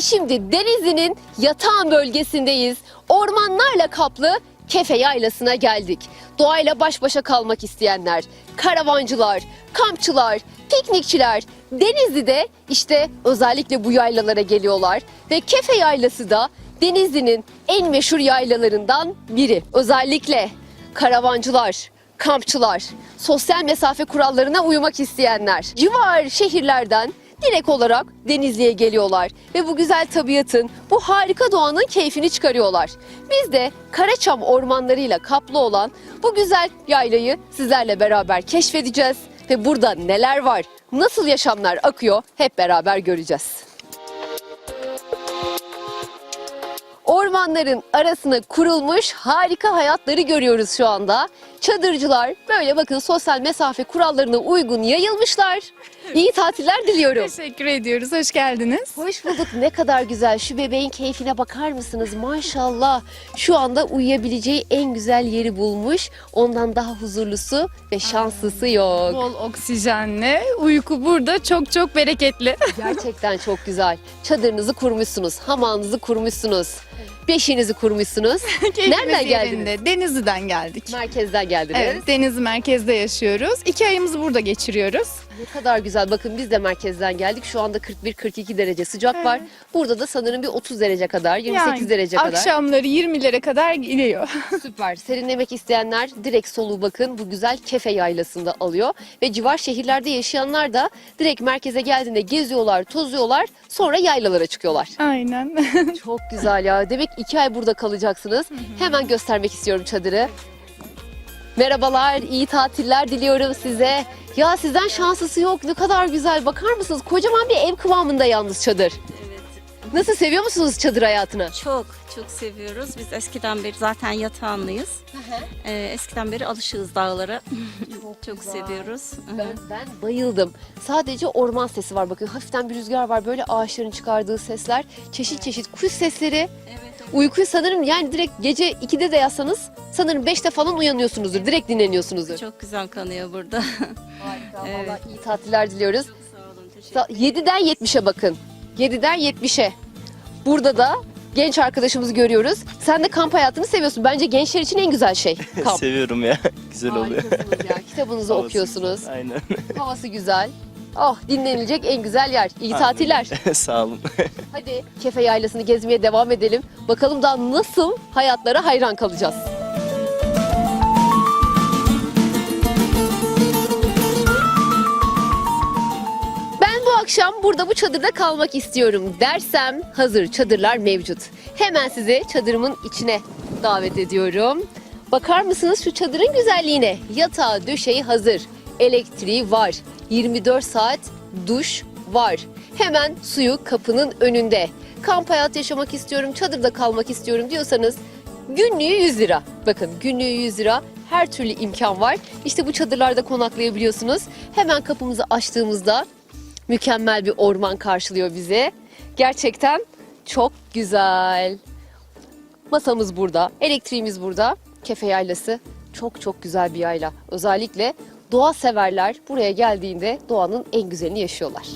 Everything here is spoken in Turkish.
Şimdi Denizli'nin yatağan bölgesindeyiz. Ormanlarla kaplı Kefe Yaylası'na geldik. Doğayla baş başa kalmak isteyenler, karavancılar, kampçılar, piknikçiler Denizli'de işte özellikle bu yaylalara geliyorlar. Ve Kefe Yaylası da Denizli'nin en meşhur yaylalarından biri. Özellikle karavancılar, kampçılar, sosyal mesafe kurallarına uymak isteyenler, civar şehirlerden direkt olarak Denizli'ye geliyorlar ve bu güzel tabiatın, bu harika doğanın keyfini çıkarıyorlar. Biz de Karaçam ormanlarıyla kaplı olan bu güzel yaylayı sizlerle beraber keşfedeceğiz ve burada neler var, nasıl yaşamlar akıyor hep beraber göreceğiz. Ormanların arasına kurulmuş harika hayatları görüyoruz şu anda. Çadırcılar böyle bakın sosyal mesafe kurallarına uygun yayılmışlar. İyi tatiller diliyorum. Teşekkür ediyoruz. Hoş geldiniz. Hoş bulduk. Ne kadar güzel. Şu bebeğin keyfine bakar mısınız? Maşallah. Şu anda uyuyabileceği en güzel yeri bulmuş. Ondan daha huzurlusu ve şanslısı yok. Bol oksijenli. Uyku burada çok çok bereketli. Gerçekten çok güzel. Çadırınızı kurmuşsunuz. Hamağınızı kurmuşsunuz. Beşiğinizi kurmuşsunuz. Keyfimiz Nereden geldiniz? yerinde. Denizli'den geldik. Merkezden geldiniz. Evet, Denizli merkezde yaşıyoruz. İki ayımızı burada geçiriyoruz. Ne kadar güzel. Bakın biz de merkezden geldik. Şu anda 41-42 derece sıcak var. Burada da sanırım bir 30 derece kadar, 28 Yani derece kadar. Akşamları 20'lere kadar gidiyor. Süper. Serinlemek isteyenler direkt soluğu bakın bu güzel Kefe Yaylası'nda alıyor. Ve civar şehirlerde yaşayanlar da direkt merkeze geldiğinde geziyorlar, tozuyorlar. Sonra yaylalara çıkıyorlar. Aynen. Çok güzel ya. Demek iki ay burada kalacaksınız. Hemen göstermek istiyorum çadırı. Merhabalar, iyi tatiller diliyorum size. Ya sizden şanslısı yok. Ne kadar güzel. Bakar mısınız? Kocaman bir ev kıvamında yalnız çadır. Evet. Nasıl seviyor musunuz çadır hayatını? Çok çok seviyoruz. Biz eskiden beri zaten yatağanlıyız. Ee, eskiden beri alışığız dağlara. Çok, güzel. seviyoruz. Ben, ben bayıldım. Sadece orman sesi var. Bakın hafiften bir rüzgar var. Böyle ağaçların çıkardığı sesler. Çeşit çeşit kuş sesleri. Evet. Uykuyu sanırım yani direkt gece 2'de de yatsanız sanırım 5'te falan uyanıyorsunuzdur. Direkt dinleniyorsunuzdur. Çok güzel kanıyor burada. Harika. Evet. Vallahi iyi tatiller diliyoruz. Sağ olun. Teşekkür Sa- 7'den 70'e bakın. 7'den 70'e. Burada da genç arkadaşımızı görüyoruz. Sen de kamp hayatını seviyorsun. Bence gençler için en güzel şey kamp. Seviyorum ya. Güzel oluyor. Harikasınız ya. Kitabınızı Havası okuyorsunuz. Aynen. Havası güzel. Oh dinlenilecek en güzel yer. İyi Aynen. tatiller. Sağ olun. Hadi Kefe Yaylası'nı gezmeye devam edelim. Bakalım daha nasıl hayatlara hayran kalacağız. Akşam burada bu çadırda kalmak istiyorum dersem hazır çadırlar mevcut. Hemen sizi çadırımın içine davet ediyorum. Bakar mısınız şu çadırın güzelliğine? Yatağı, döşeği hazır. Elektriği var. 24 saat duş var. Hemen suyu kapının önünde. Kamp hayatı yaşamak istiyorum, çadırda kalmak istiyorum diyorsanız günlüğü 100 lira. Bakın günlüğü 100 lira her türlü imkan var. İşte bu çadırlarda konaklayabiliyorsunuz. Hemen kapımızı açtığımızda mükemmel bir orman karşılıyor bizi. Gerçekten çok güzel. Masamız burada, elektriğimiz burada. Kefe Yaylası çok çok güzel bir yayla. Özellikle doğa severler buraya geldiğinde doğanın en güzelini yaşıyorlar.